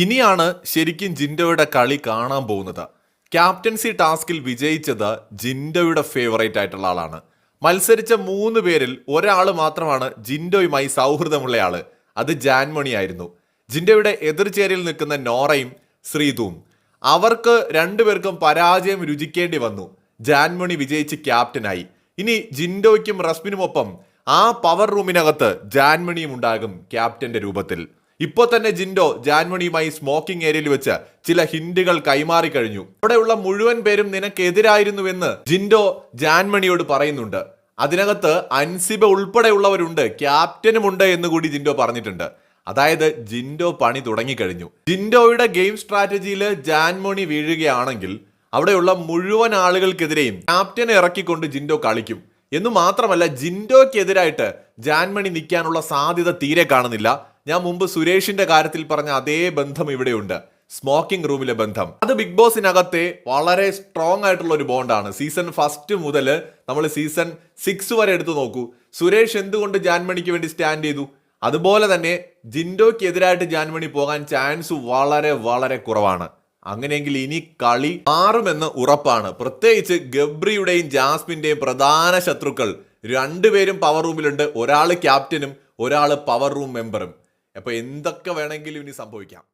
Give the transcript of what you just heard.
ഇനിയാണ് ശരിക്കും ജിൻഡോയുടെ കളി കാണാൻ പോകുന്നത്. ക്യാപ്റ്റൻസി ടാസ്കിൽ വിജയിച്ചത് ജിൻഡോയുടെ ഫേവറേറ്റ് ആയിട്ടുള്ള ആളാണ്. മത്സരിച്ച മൂന്ന് പേരിൽ ഒരാൾ മാത്രമാണ് ജിൻഡോയുമായി സൗഹൃദമുള്ള ആൾ. അത് ജാൻമണി ആയിരുന്നു. ജിൻഡോയുടെ എതിർചേരിയിൽ നിൽക്കുന്ന നോറയും ശ്രീതുവും അവർക്ക് രണ്ടുപേർക്കും പരാജയം രുചിക്കേണ്ടി വന്നു. ജാൻമണി വിജയിച്ച് ക്യാപ്റ്റനായി. ഇനി ജിൻഡോയ്ക്കും റസ്മിനുമൊപ്പം ആ പവർ റൂമിനകത്ത് ജാൻമണിയും ഉണ്ടാകും ക്യാപ്റ്റന്റെ രൂപത്തിൽ. ഇപ്പോൾ തന്നെ ജിൻഡോ ജാൻമണിയുമായി സ്മോക്കിംഗ് ഏരിയയിൽ വെച്ച് ചില ഹിന്റുകൾ കൈമാറി കഴിഞ്ഞു. അവിടെയുള്ള മുഴുവൻ പേരും നിനക്കെതിരായിരുന്നുവെന്ന് ജിൻഡോ ജാൻമണിയോട് പറയുന്നുണ്ട്. അതിനകത്ത് അൻസിബ ഉൾപ്പെടെയുള്ളവരുണ്ട് ക്യാപ്റ്റനുമുണ്ട് എന്ന് കൂടി ജിൻഡോ പറഞ്ഞിട്ടുണ്ട്. അതായത് ജിൻഡോ പണി തുടങ്ങിക്കഴിഞ്ഞു. ജിൻഡോയുടെ ഗെയിം സ്ട്രാറ്റജിയിൽ ജാൻമണി വീഴുകയാണെങ്കിൽ അവിടെയുള്ള മുഴുവൻ ആളുകൾക്കെതിരെയും ക്യാപ്റ്റനെ ഇറക്കിക്കൊണ്ട് ജിൻഡോ കളിക്കും. എന്ന് മാത്രമല്ല ജിൻഡോയ്ക്കെതിരായിട്ട് ജാൻമണി നിൽക്കാനുള്ള സാധ്യത തീരെ കാണുന്നില്ല. ഞാൻ മുമ്പ് സുരേഷിന്റെ കാര്യത്തിൽ പറഞ്ഞ അതേ ബന്ധം ഇവിടെയുണ്ട്. സ്മോക്കിംഗ് റൂമിലെ ബന്ധം. അത് ബിഗ് ബോസിനകത്തെ വളരെ സ്ട്രോങ് ആയിട്ടുള്ള ഒരു ബോണ്ടാണ് സീസൺ ഫസ്റ്റ് മുതൽ നമ്മൾ സീസൺ സിക്സ് വരെ എടുത്തു നോക്കൂ. സുരേഷ് എന്തുകൊണ്ട് ജാൻമണിക്ക് വേണ്ടി സ്റ്റാൻഡ് ചെയ്തു? അതുപോലെ തന്നെ ജിൻഡോയ്ക്കെതിരായിട്ട് ജാൻമണി പോകാൻ ചാൻസ് വളരെ വളരെ കുറവാണ്. അങ്ങനെയെങ്കിൽ ഇനി കളി മാറുമെന്ന് ഉറപ്പാണ്. പ്രത്യേകിച്ച് ഗബ്രിയുടെയും ജാസ്മിന്റെയും പ്രധാന ശത്രുക്കൾ. രണ്ടുപേരും പവർ റൂമിലുണ്ട് ഒരാൾ ക്യാപ്റ്റനും ഒരാൾ പവർ റൂം മെമ്പറും അപ്പൊ എന്തൊക്കെ വേണമെങ്കിലും ഇനി സംഭവിക്കാം.